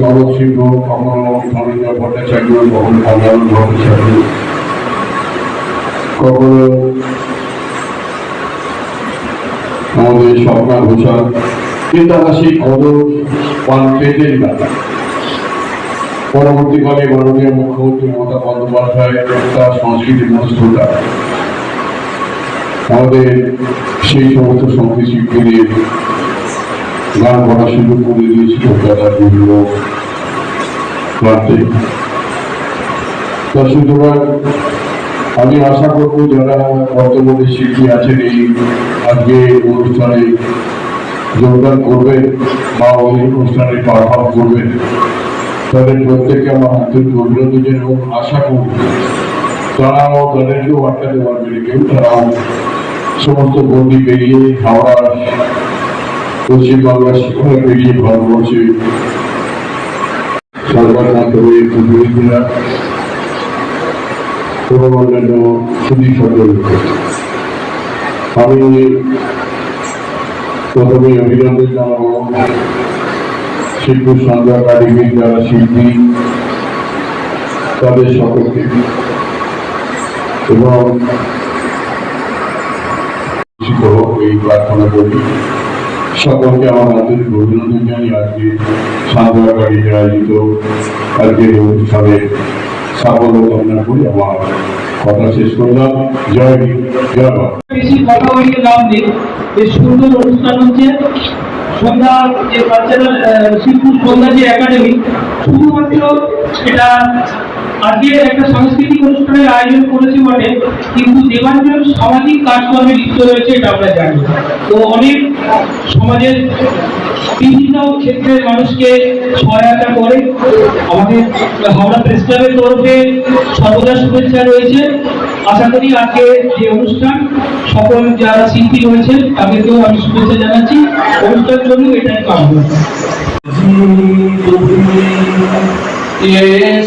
জগৎ সিংহ ভট্টাচার্য ভট্টাচার্য। আমাদের কদর পান পেতেন না। পরবর্তীকালে মাননীয় মুখ্যমন্ত্রী মমতা বন্দ্যোপাধ্যায় তার সংস্কৃতি মনস্থতা আমাদের সেই সমস্ত সংস্কৃতি গান করার সুযোগ করে দিয়েছিল যারা বিভিন্ন প্রান্তে তা সুতরাং আমি আশা করব যারা বর্তমানে শিল্পী আছেন এই আজকে অনুষ্ঠানে যোগদান করবেন বা ওই অনুষ্ঠানে পারফর্ম করবেন, তাদের প্রত্যেককে আমার আন্তরিক অভিনন্দন এবং আশা করব তারাও তাদেরকেও আটকাতে পারবে কেউ তারাও সমস্ত গন্ডি পেরিয়ে হাওড়া পশ্চিমবাংলার সেখানে পেরিয়ে ভারতবর্ষে সরকার মাধ্যমে প্রতিনিধিরা এবং আমি প্রথমে অভিনন্দন জানাব শিল্প সন্ধ্যা একাডেমির যারা শিল্পী তাদের সকলকে এবং এই প্রার্থনা করি। সকলকে আমার আন্তরিক অভিনন্দন জানি আজকে একাডেমি আয়োজিত এই অনুষ্ঠানে সাফল্য কামনা করি আমার কথা শেষ করলাম। জয় জয় বেশি কথা বলতে সন্ধ্যা যে কালচারাল শিল্প সন্ধ্যা যে একাডেমি শুধুমাত্র এটা আজকে একটা সাংস্কৃতিক অনুষ্ঠানের আয়োজন করেছি বটে, কিন্তু দেবাঞ্জন সামাজিক কাজকর্মে লিপ্ত রয়েছে এটা আমরা জানি। তো অনেক সমাজের বিভিন্ন ক্ষেত্রে মানুষকে সহায়তা করে আমাদের হাওড়া প্রেস ক্লাবের তরফে সর্বদা শুভেচ্ছা রয়েছে। আশা করি আজকে যে অনুষ্ঠান, সকল যারা শিল্পী রয়েছেন, তাদেরকেও আমি শুভেচ্ছা জানাচ্ছি। অনুষ্ঠান জন্য এটাই কামনা Yes.